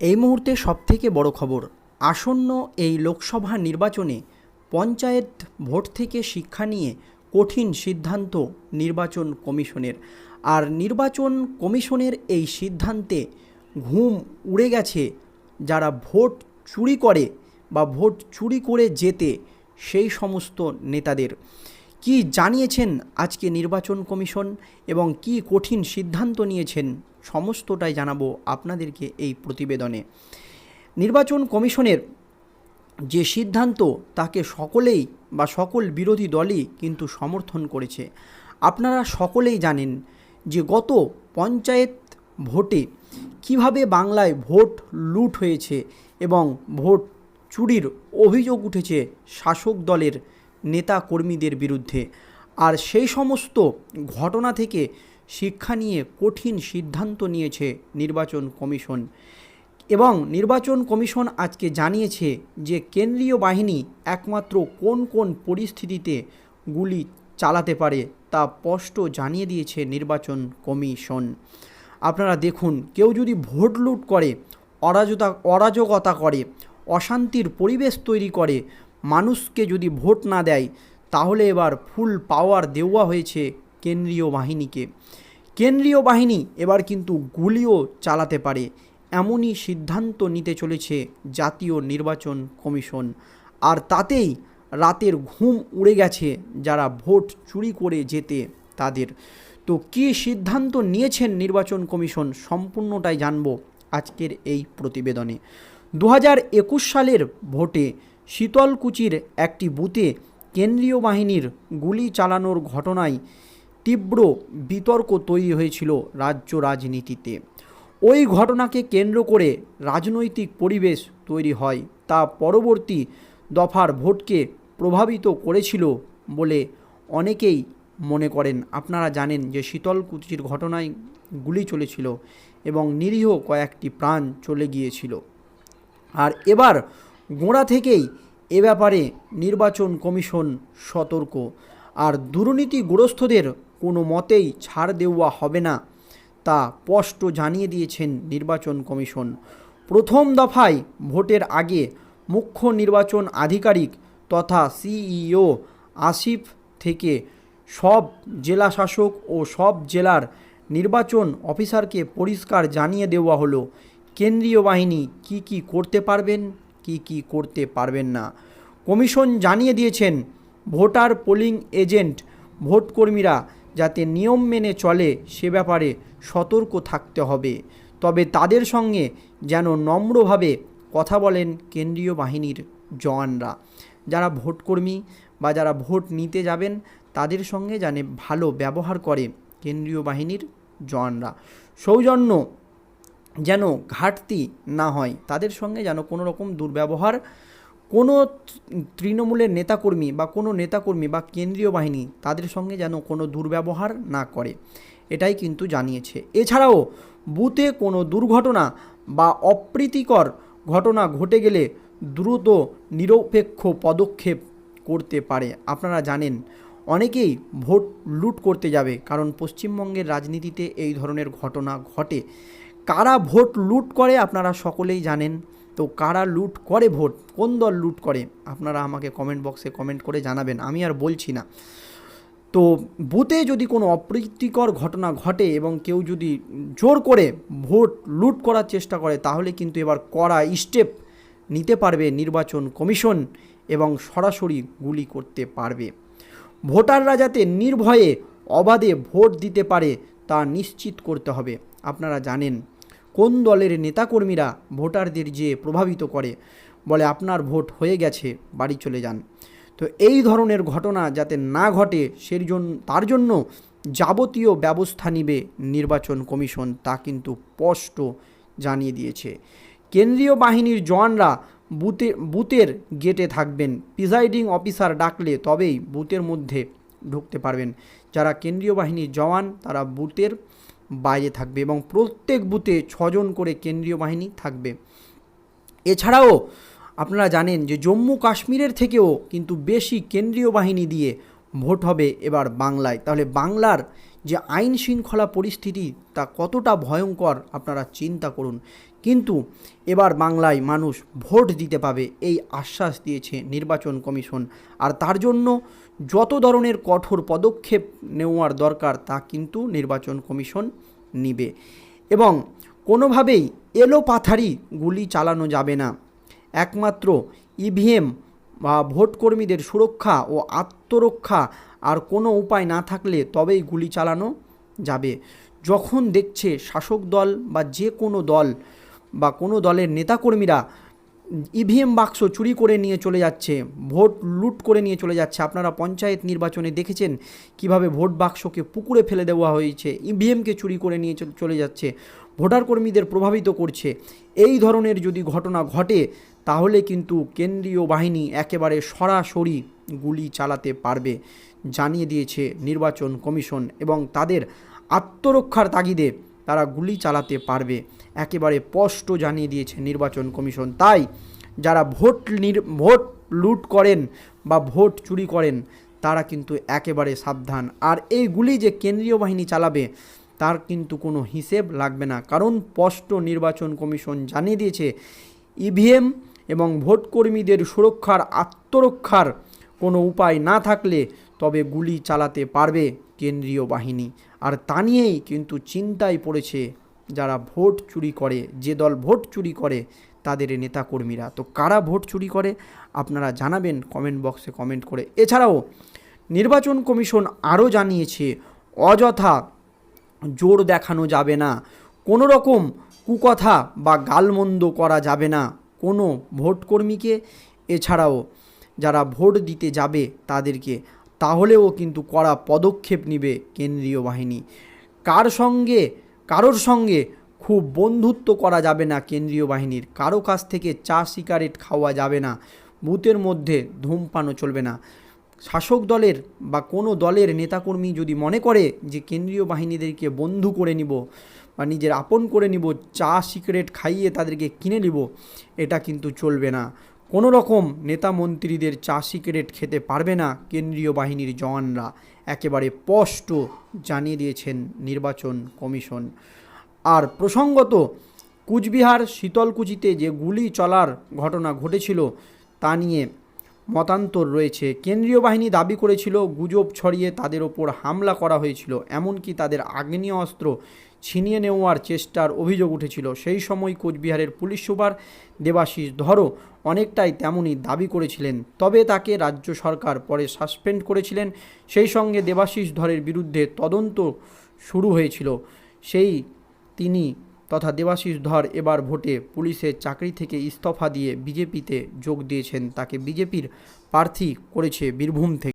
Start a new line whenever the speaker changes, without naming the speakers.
এই মুহূর্তে সবথেকে বড় খবর, আসন্ন এই লোকসভা নির্বাচনে পঞ্চায়েত ভোট থেকে শিক্ষা নিয়ে কঠিন সিদ্ধান্ত নির্বাচন কমিশনের। আর নির্বাচন কমিশনের এই সিদ্ধান্তে ঘুম উড়ে গেছে। যারা ভোট চুরি করে বা ভোট চুরি করে যেতে সেই সমস্ত নেতাদের। কি জানিয়েছেন আজকে নির্বাচন কমিশন এবং কি কঠিন সিদ্ধান্ত নিয়েছেন সমস্তটাই জানাব আপনাদেরকে এই প্রতিবেদনে। নির্বাচন কমিশনের যে সিদ্ধান্ত, তাকে সকলেই বা সকল বিরোধী দলই কিন্তু সমর্থন করেছে। আপনারা সকলেই জানেন যে গত পঞ্চায়েত ভোটে কীভাবে বাংলায় ভোট লুট হয়েছে এবং ভোট চুরির অভিযোগ উঠেছে শাসক দলের নেতা কর্মীদের বিরুদ্ধে। আর সেই সমস্ত ঘটনা থেকে শিক্ষা নিয়ে কঠিন সিদ্ধান্ত নিয়েছে নির্বাচন কমিশন। এবং নির্বাচন কমিশন আজকে জানিয়েছে যে কেন্দ্রীয় বাহিনী একমাত্র কোন কোন পরিস্থিতিতে গুলি চালাতে পারে তা স্পষ্ট জানিয়ে দিয়েছে নির্বাচন কমিশন। আপনারা দেখুন, কেউ যদি ভোট লুট করে, অরাজতা, অরাজকতা করে, অশান্তির পরিবেশ তৈরি করে, মানুষকে যদি ভোট না দেয়, তাহলে এবার ফুল পাওয়ার দেওয়া হয়েছে কেন্দ্রীয় বাহিনীকে। কেন্দ্রীয় বাহিনী এবার কিন্তু গুলিও চালাতে পারে। এমনই সিদ্ধান্ত নিতে চলেছে জাতীয় নির্বাচন কমিশন। আর তাতেই রাতের ঘুম উড়ে গেছে যারা ভোট চুরি করে যেতে তাদের। তো কী সিদ্ধান্ত নিয়েছেন নির্বাচন কমিশন সম্পূর্ণটাই জানব আজকের এই প্রতিবেদনে। দু হাজার একুশ সালের ভোটে শীতলকুচির একটি বুথে কেন্দ্রীয় বাহিনীর গুলি চালানোর ঘটনায় তীব্র বিতর্ক তৈরি হয়েছিল রাজ্য রাজনীতিতে। ওই ঘটনাকে কেন্দ্র করে রাজনৈতিক পরিবেশ তৈরি হয়, তা পরবর্তী দফার ভোটকে প্রভাবিত করেছিল বলে অনেকেই মনে করেন। আপনারা জানেন যে শীতলকুচির ঘটনায় গুলি চলেছিল এবং নিরীহ কয়েকটি প্রাণ চলে গিয়েছিল। আর এবার গোড়া থেকেই এ ব্যাপারে নির্বাচন কমিশন সতর্ক। আর দুর্নীতিগ্রস্তদের কোনো মতেই ছাড় দেওয়া হবে না, তা স্পষ্ট জানিয়ে দিয়েছেন নির্বাচন কমিশন। প্রথম দফায় ভোটের আগে মুখ্য নির্বাচন আধিকারিক তথা সিইও আসিফ থেকে সব জেলা শাসক ও সব জেলার নির্বাচন অফিসারকে পরিষ্কার জানিয়ে দেওয়া হলো, কেন্দ্রীয় বাহিনী কি কি করতে পারবেন, কি কি করতে পারবেন না। কমিশন জানিয়ে দিয়েছেন, ভোটার পোলিং এজেন্ট, ভোটকর্মীরা যাতে নিয়ম মেনে চলে সে ব্যাপারে সতর্ক থাকতে হবে। তবে তাদের সঙ্গে যেন নম্রভাবে কথা বলেন কেন্দ্রীয় বাহিনীর জওয়ানরা। যারা ভোটকর্মী বা যারা ভোট নিতে যাবেন, তাদের সঙ্গে জানে ভালো ব্যবহার করে কেন্দ্রীয় বাহিনীর জওয়ানরা। সৌজন্য যেন ঘাটতি না হয়, তাদের সঙ্গে যেন কোনো রকম দুর্ব্যবহার কোনো তৃণমূলের নেতাকর্মী বা কোনো নেতাকর্মী বা কেন্দ্রীয় বাহিনী তাদের সঙ্গে যেন কোনো দুর্ব্যবহার না করে, এটাই কিন্তু জানিয়েছে। এছাড়াও বুথে কোনো দুর্ঘটনা বা অপ্রীতিকর ঘটনা ঘটে গেলে দ্রুত নিরপেক্ষ পদক্ষেপ করতে পারে। আপনারা জানেন, অনেকেই ভোট লুট করতে যাবে, কারণ পশ্চিমবঙ্গের রাজনীতিতে এই ধরনের ঘটনা ঘটে। কারা ভোট লুট করে আপনারা সকলেই জানেন। তো কারা লুট করে ভোট? কোন দল লুট করে? আপনারা আমাকে কমেন্ট বক্সে কমেন্ট করে জানাবেন, আমি আর বলছি না। তো বুথে যদি কোনো অপ্রীতিকর ঘটনা ঘটে এবং কেউ যদি জোর করে ভোট লুট করার চেষ্টা করে, তাহলে কিন্তু এবার কড়া স্টেপ নিতে পারবে নির্বাচন কমিশন এবং সরাসরি গুলি করতে পারবে। ভোটাররা যাতে নির্ভয়ে অবাধে ভোট দিতে পারে তা নিশ্চিত করতে হবে, আপনারা জানেন। কোন দলের নেতাকর্মীরা ভোটারদের যে প্রভাবিত করে, বলে আপনার ভোট হয়ে গেছে, বাড়ি চলে যান। তো এই ধরনের ঘটনা যাতে না ঘটে সেই জন্য তার জন্য যাবতীয় ব্যবস্থা নিবে নির্বাচন কমিশন, তা কিন্তু স্পষ্ট জানিয়ে দিয়েছে। কেন্দ্রীয় বাহিনীর জওয়ানরা বুথে বুথের গেটে থাকবেন। প্রিজাইডিং অফিসার ডাকলে তবেই বুথের মধ্যে ঢুকতে পারবেন। যারা কেন্দ্রীয় বাহিনীর জওয়ান, তারা বুথের বাইরে থাকবে এবং প্রত্যেক বুথে ছজন করে কেন্দ্রীয় বাহিনী থাকবে। এছাড়াও আপনারা জানেন যে জম্মু কাশ্মীরের থেকেও কিন্তু বেশি কেন্দ্রীয় বাহিনী দিয়ে ভোট হবে এবার বাংলায়। তাহলে বাংলার যে আইন শৃঙ্খলা পরিস্থিতি তা কতটা ভয়ঙ্কর আপনারা চিন্তা করুন। কিন্তু এবার বাংলায় মানুষ ভোট দিতে পাবে এই আশ্বাস দিয়েছে নির্বাচন কমিশন। আর তার জন্য যত ধরনের কঠোর পদক্ষেপ নেওয়ার দরকার তা কিন্তু নির্বাচন কমিশন নিবে। এবং কোনোভাবেই এলোপাথারি গুলি চালানো যাবে না। একমাত্র ইভিএম বা ভোটকর্মীদের সুরক্ষা ও আত্মরক্ষা আর কোনো উপায় না থাকলে তবেই গুলি চালানো যাবে। যখন দেখছে শাসক দল বা যে কোনো দল বা কোনো দলের নেতাকর্মীরা ইভিএম বাক্স চুরি করে নিয়ে চলে যাচ্ছে, ভোট লুট করে নিয়ে চলে যাচ্ছে। আপনারা পঞ্চায়েত নির্বাচনে দেখেছেন কীভাবে ভোট বাক্সকে পুকুরে ফেলে দেওয়া হয়েছে, ইভিএমকে চুরি করে নিয়ে চলে যাচ্ছে, ভোটার কর্মীদের প্রভাবিত করছে। এই ধরনের যদি ঘটনা ঘটে, তাহলে কিন্তু কেন্দ্রীয় বাহিনী একেবারে সরাসরি গুলি চালাতে পারবে, জানিয়ে দিয়েছে নির্বাচন কমিশন এবং তাদের আত্মরক্ষার তাগিদে তারা গুলি চালাতে পারবে। একেবারে স্পষ্ট জানিয়ে দিয়েছে নির্বাচন কমিশন। তাই যারা ভোট নির ভোট লুট করেন বা ভোট চুরি করেন, তারা কিন্তু একেবারে সাবধান। আর এই গুলি যে কেন্দ্রীয় বাহিনী চালাবে, তার কিন্তু কোনো হিসেব লাগবে না। কারণ স্পষ্ট নির্বাচন কমিশন জানিয়ে দিয়েছে, ইভিএম এবং ভোটকর্মীদের সুরক্ষার, আত্মরক্ষার কোনো উপায় না থাকলে তবে গুলি চালাতে পারবে কেন্দ্রীয় বাহিনী। আর তা নিয়েই কিন্তু চিন্তায় পড়েছে যারা ভোট চুরি করে, যে দল ভোট চুরি করে, তাদের নেতাকর্মীরা। তো কারা ভোট চুরি করে, আপনারা জানাবেন কমেন্ট বক্সে কমেন্ট করে। এছাড়াও নির্বাচন কমিশন আরও জানিয়েছে, অযথা জোর দেখানো যাবে না, কোনো রকম কুকথা বা গালমন্দ করা যাবে না কোনো ভোটকর্মীকে। এছাড়াও যারা ভোট দিতে যাবে, তাদেরকে তাহলেও কিন্তু কড়া পদক্ষেপ নেবে কেন্দ্রীয় বাহিনী। কার সঙ্গে, কারোর সঙ্গে খুব বন্ধুত্ব করা যাবে না কেন্দ্রীয় বাহিনীর। কারও কাছ থেকে চা সিগারেট খাওয়া যাবে না। বুথের মধ্যে ধূমপানও চলবে না। শাসক দলের বা কোনো দলের নেতাকর্মী যদি মনে করে যে কেন্দ্রীয় বাহিনীদেরকে বন্ধু করে নিব বা নিজের আপন করে নিব, চা সিগারেট খাইয়ে তাদেরকে কিনে নিব, এটা কিন্তু চলবে না। কোনো রকম নেতা মন্ত্রীদের চা সিগারেট খেতে পারবে না কেন্দ্রীয় বাহিনীর জওয়ানরা। একেবারে স্পষ্ট জানিয়ে দিয়েছেন নির্বাচন কমিশন। আর প্রসঙ্গত, কুচবিহার, শীতলকুচিতে যে গুলি চলার ঘটনা ঘটেছিল, তা নিয়ে মতান্তর রয়েছে। কেন্দ্রীয় বাহিনী দাবি করেছিল, গুজব ছড়িয়ে তাদের ওপর হামলা করা হয়েছিল, এমনকি তাদের আগ্নেয় অস্ত্র ছিনিয়ে নেওয়ার চেষ্টার অভিযোগ উঠেছিল। সেই সময় কোচবিহারের পুলিশ সুপার দেবাশিস ধরও অনেকটাই তেমনই দাবি করেছিলেন, তবে তাকে রাজ্য সরকার পরে সাসপেন্ড করেছিলেন। সেই সঙ্গে দেবাশিস ধরের বিরুদ্ধে তদন্ত শুরু হয়েছিল। সেই তিনি তথা দেবাশিস ধর এবার ভোটে পুলিশের চাকরি থেকে ইস্তফা দিয়ে বিজেপিতে যোগ দিয়েছেন। তাকে বিজেপির প্রার্থী করেছে বীরভূম থেকে।